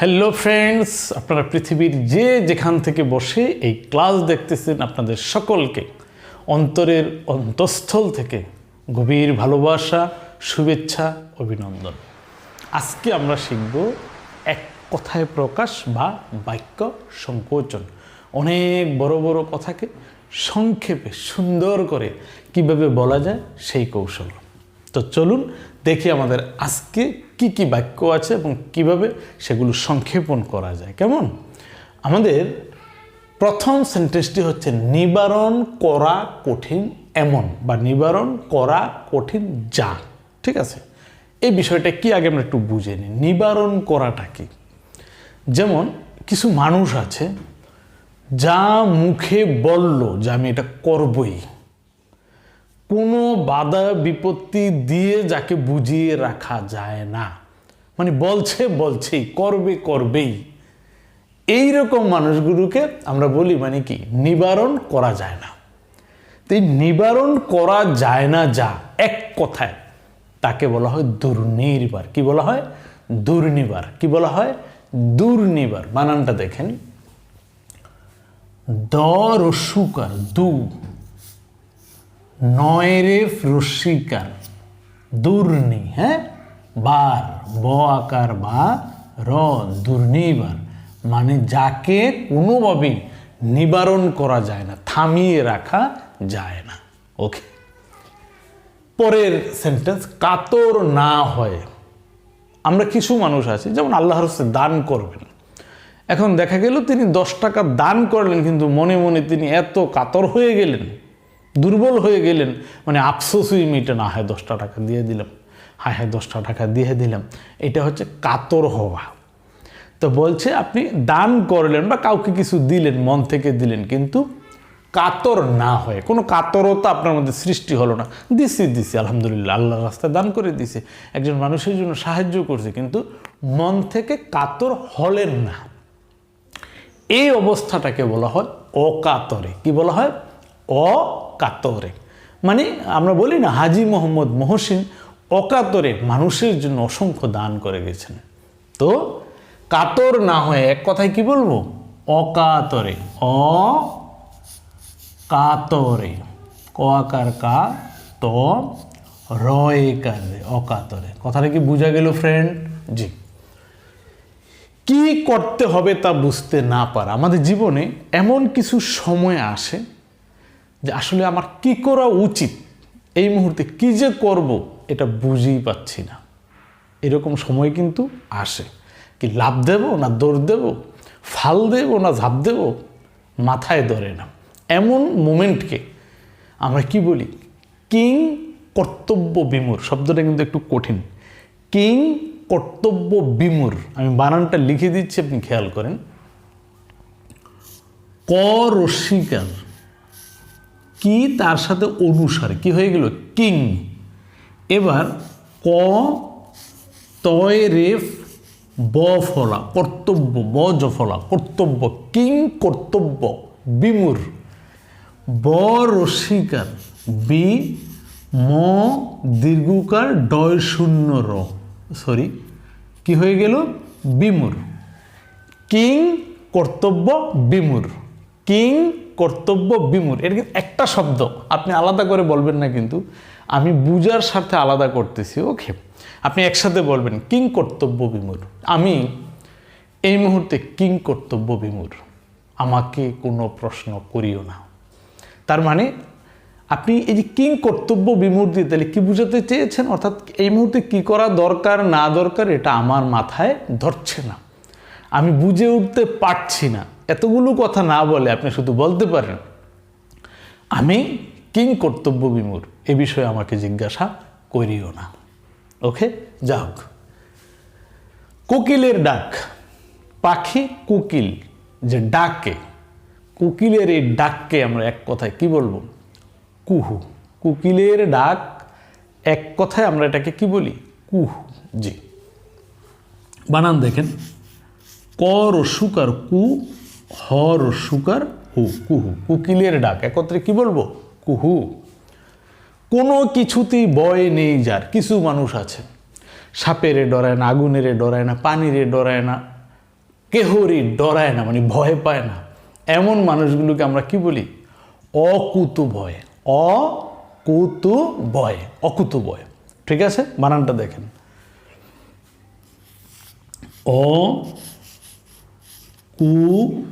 Hello friends আপনারা পৃথিবীর যে যেখান থেকে বসে এই ক্লাস দেখতেছেন আপনাদের সকলকে অন্তরের অন্তঃস্থল থেকে গভীর ভালোবাসা, শুভেচ্ছা, অভিনন্দন। আজকে আমরা শিখব এক কথায় প্রকাশ বা বাক্য সংকোচন। অনেক বড় বড় কথাকে সংক্ষেপে সুন্দর করে কীভাবে বলা যায় সেই কৌশল। তো চলুন দেখি আমাদের আজকে কি কি বাক্য আছে এবং কীভাবে সেগুলো সংক্ষেপণ করা যায়। কেমন? আমাদের প্রথম সেন্টেন্সটি হচ্ছে, নিবারণ করা কঠিন এমন বা নিবারণ করা কঠিন যা ঠিক আছে? এই বিষয়টা কি আগে আমরা একটু বুঝে নিই। নিবারণ করাটা কি? যেমন, কিছু মানুষ আছে, যা মুখে বলল যে, আমি এটা করবই। কোনো বাধা বিপত্তি দিয়ে যাকে বুঝিয়ে রাখা যায় না। মানে বলছে বলছেই, করবে করবেই। এই রকম মানুষগুলোকে আমরা বলি মানে কি, নিবারণ করা যায় না। তো এই নিবারণ করা যায় না যা এক কথায়, তাকে বলা হয় দুর্নির্বার কি বলা হয়? দুর্নিবার। কি বলা হয়? দুর্নিবার। বানানটা দেখেন। দ রসুকার দু। নয়রে রস্বীকার দুর্নি হ্যাঁ? বার, ব আকার বা র দুর্নিবার মানে যাকে কোনোভাবেই নিবারণ করা যায় না, থামিয়ে রাখা যায় না। ওকে? পরের সেন্টেন্স কাতর না হয়। আমরা কিছু মানুষ আছি, যেমন আল্লাহর হস্তে দান করবেন। এখন দেখা গেল তিনি দশ টাকা দান করলেন, কিন্তু মনে মনে তিনি এত কাতর হয়ে গেলেন। দুর্বল হয়ে গেলেন। মানে আফসোসই মিটে না, হয় দশটা টাকা দিয়ে দিলাম। হায় হায় দশটা টাকা দিয়ে দিলাম। এটা হচ্ছে কাতর হওয়া। তো বলছে, আপনি দান করলেন বা কাউকে কিছু দিলেন, মন থেকে দিলেন, কিন্তু কাতর না হয়, কোনো কাতরতা আপনার মধ্যে সৃষ্টি হলো না। দিছি দিছি, আলহামদুলিল্লাহ, আল্লাহর রাস্তায় দান করে দিছে। একজন মানুষের জন্য সাহায্য করছে, কিন্তু মন থেকে কাতর হলেন না। এই অবস্থাটাকে বলা হয় অকাতরে। কি বলা হয়? অকাতরে। মানে আমরা বলি না, হাজি মোহাম্মদ মহসিন অকাতরে মানুষের জন্য অসংখ্য দান করে গেছেন। তো কাতর না হয়ে এক কথায় কি বলব? অকাতরে অ কাতরে ক কা ত রয়ে কারে অকাতরে। কথাটা কি বোঝা গেল ফ্রেন্ড জি। কি করতে হবে তা বুঝতে না পারা। আমাদের জীবনে এমন কিছু সময় আসে যে আসলে আমার কি করা উচিত? এই মুহূর্তে কি যে করব এটা বুঝেই পাচ্ছি না। এরকম সময় কিন্তু আসে। কি লাভ দেব না দৌড় দেব? ফাল দেব না ঝাঁপ দেব? মাথায় ধরে না। এমন মোমেন্টকে আমরা কি বলি? কিং কর্তব্য বিমূর। শব্দটা কিন্তু একটু কঠিন। কিং কর্তব্য বিমূর। আমি বানানটা লিখে দিচ্ছি, আপনি খেয়াল করেন। ক রস্বীকার কি তার সাথে অনুসারে, কি হয়ে গেল? কিং। এবার ক, তয়, রেফ, ব, ফলা, কর্তব্য, ব জফলা কর্তব্য, কিং, কর্তব্য, বিমুর। ব রস্বীকার বি, ম, দীর্ঘকার ডয় শূন্য, র। সরি, কি হয়ে গেল? বিমুর। কিং, কর্তব্য, বিমুর। কিং কর্তব্য বিমূর। এর কিন্তু একটা শব্দ, আপনি আলাদা করে বলবেন না কিন্তু, আমি বুজার সাথে আলাদা করতেছি, ওকে? আপনি একসাথে বলবেন, কিং কর্তব্য বিমূর। আমি এই মুহূর্তে কিং কর্তব্য বিমূর। আমাকে কোনো প্রশ্ন করিও না। তার মানে আপনি এই যে কিং কর্তব্য বিমূর দিয়ে তাহলে কী বুঝাতে চেয়েছেন? অর্থাৎ এই মুহূর্তে কী করা দরকার, না দরকার, এটা আমার মাথায় ধরছে না। আমি বুঝে উঠতে পারছি না। এতগুলো কথা না বলে আপনি শুধু বলতে পারেন, আমি কিং কর্তব্য বিমূর, এ বিষয়ে আমাকে জিজ্ঞাসা করিও না। ওকে যা হোক কোকিলের ডাক, পাখি কোকিল যে ডাকে, কোকিলের এই ডাককে আমরা এক কথায় কি বলব? কুহু। কোকিলের ডাক এক কথায় আমরা এটাকে কি বলি? কুহু, জি। বানান দেখেন ক রসুকার কু হ রসুকার হু, কুহু। কোকিলের ডাক, একত্রে কি বলব? কুহু। কোনো কিছুতেই ভয় নেই যার, কিছু মানুষ আছে। সাপেরে ডরায় না, আগুনেরে ডরায় না, পানিরে ডরায় না কেহরি ডরায় না মানে ভয় পায় না। এমন মানুষগুলোকে আমরা কি বলি? অকুত ভয়। অকুতু ভয়। অকুতু ভয়। ঠিক আছে? বানানটা দেখেন। অ, কু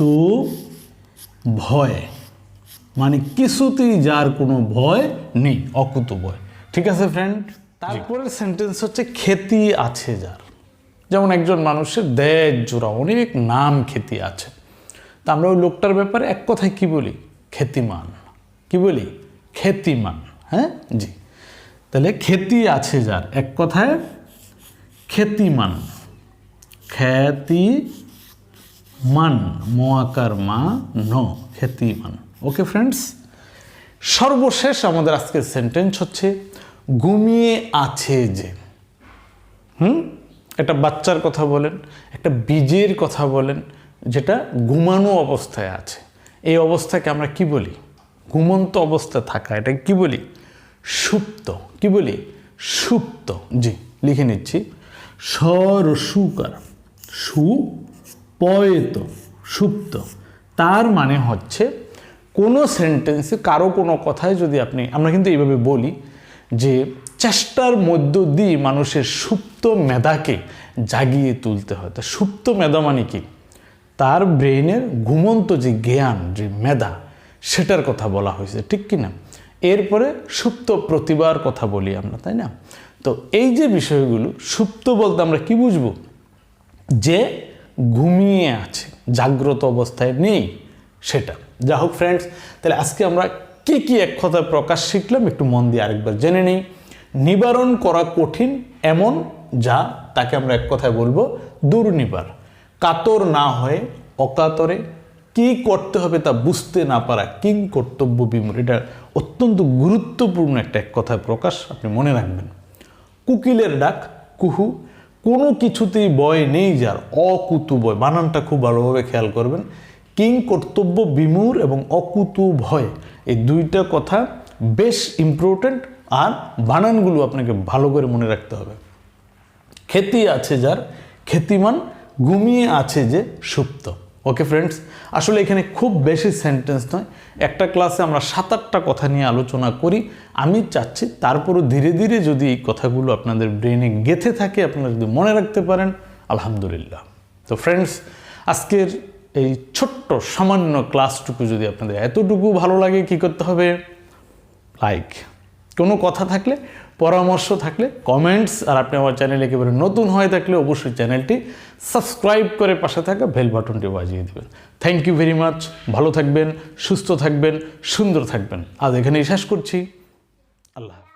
তু ভয় মানে কিছুতেই যার কোনো ভয় নেই অকুত ভয়। ঠিক আছে ফ্রেন্ড তারপরের সেন্টেন্স হচ্ছে খ্যাতি আছে যার। যেমন একজন মানুষের দেড় জোড়া অনেক নাম খ্যাতি আছে। তা আমরা ওই লোকটার ব্যাপারে এক কথায় কি বলি? খ্যাতিমান কি বলি? খ্যাতিমান হ্যাঁ? জি। তাহলে খ্যাতি আছে যার। এক কথায় খ্যাতিমান খ্যাতি মান, মোয়াকার মা, ন খ্যাতিমান ওকে ফ্রেন্ডস সর্বশেষ আমাদের আজকের সেন্টেন্স হচ্ছে, ঘুমিয়ে আছে যে। হুম? একটা বাচ্চার কথা বলেন, একটা বীজের কথা বলেন, যেটা ঘুমানো অবস্থায় আছে। এই অবস্থাকে আমরা কি বলি? ঘুমন্ত অবস্থায় থাকা, এটা কি বলি? সুপ্ত। কি বলি? সুপ্ত। জি, লিখে নিচ্ছি। স্বর সুকার সু পয়ত, সুপ্ত। তার মানে হচ্ছে কোনো সেন্টেন্সে কারও কোনো কথায় যদি আপনি, আমরা কিন্তু এইভাবে বলি যে চেষ্টার মধ্য দিয়ে মানুষের সুপ্ত মেধাকে জাগিয়ে তুলতে হয়। তা সুপ্ত মেধা মানে কি? তার ব্রেইনের ঘুমন্ত যে জ্ঞান, যে মেধা, সেটার কথা বলা হয়েছে। ঠিক কি না? এরপরে সুপ্ত প্রতিভার কথা বলি আমরা, তাই না? তো এই যে বিষয়গুলো, সুপ্ত বলতে আমরা কি বুঝব? যে ঘুমিয়ে আছে, জাগ্রত অবস্থায় নেই সেটা। যা হোক ফ্রেন্ডস তাহলে আজকে আমরা কি কি এক কথায় প্রকাশ শিখলাম একটু মন দিয়ে আরেকবার জেনে নিই। নিবারণ করা কঠিন এমন যা তাকে আমরা এক কথায় বলব দুর্নিবার। কাতর না হয়ে, অকাতরে কি করতে হবে তা বুঝতে না পারা কিং কর্তব্য বিমূর এটা অত্যন্ত গুরুত্বপূর্ণ একটা এক কথায় প্রকাশ, আপনি মনে রাখবেন। কুকিলের ডাক কুহু কোনো কিছুতেই বয় নেই যার, অকুতু বয় বানানটা খুব ভালোভাবে খেয়াল করবেন। কিং কর্তব্য বিমূর এবং অকুতু ভয়। এই দুইটা কথা বেশ ইম্পর্টেন্ট আর বানানগুলো আপনাকে ভালো করে মনে রাখতে হবে। খেতি আছে যার খ্যাতিমান ঘুমিয়ে আছে যে সুপ্ত। ওকে ফ্রেন্ডস আসলে এখানে খুব বেশি সেন্টেন্স নয়। একটা ক্লাসে আমরা সাত আটটা কথা নিয়ে আলোচনা করি। আমি চাচ্ছি তারপরও ধীরে ধীরে যদি এই কথাগুলো আপনাদের ব্রেনে গেথে থাকে, আপনারা যদি মনে রাখতে পারেন, আলহামদুলিল্লাহ। তো ফ্রেন্ডস আজকের এই ছোট্ট সামান্য ক্লাসটুকু যদি আপনাদের এতটুকু ভালো লাগে, কি করতে হবে? লাইক কোনো কথা থাকলে, পরামর্শ থাকলে কমেন্টস আর আপনি আমার চ্যানেলে একেবারে নতুন হয়ে থাকলে অবশ্যই চ্যানেলটি সাবস্ক্রাইব করে পাশে থাকা বেল বাটনটি বাজিয়ে দেবেন। থ্যাংক ইউ ভেরি মাচ ভালো থাকবেন, সুস্থ থাকবেন, সুন্দর থাকবেন। আজ এখানেই শেষ করছি। আল্লাহ।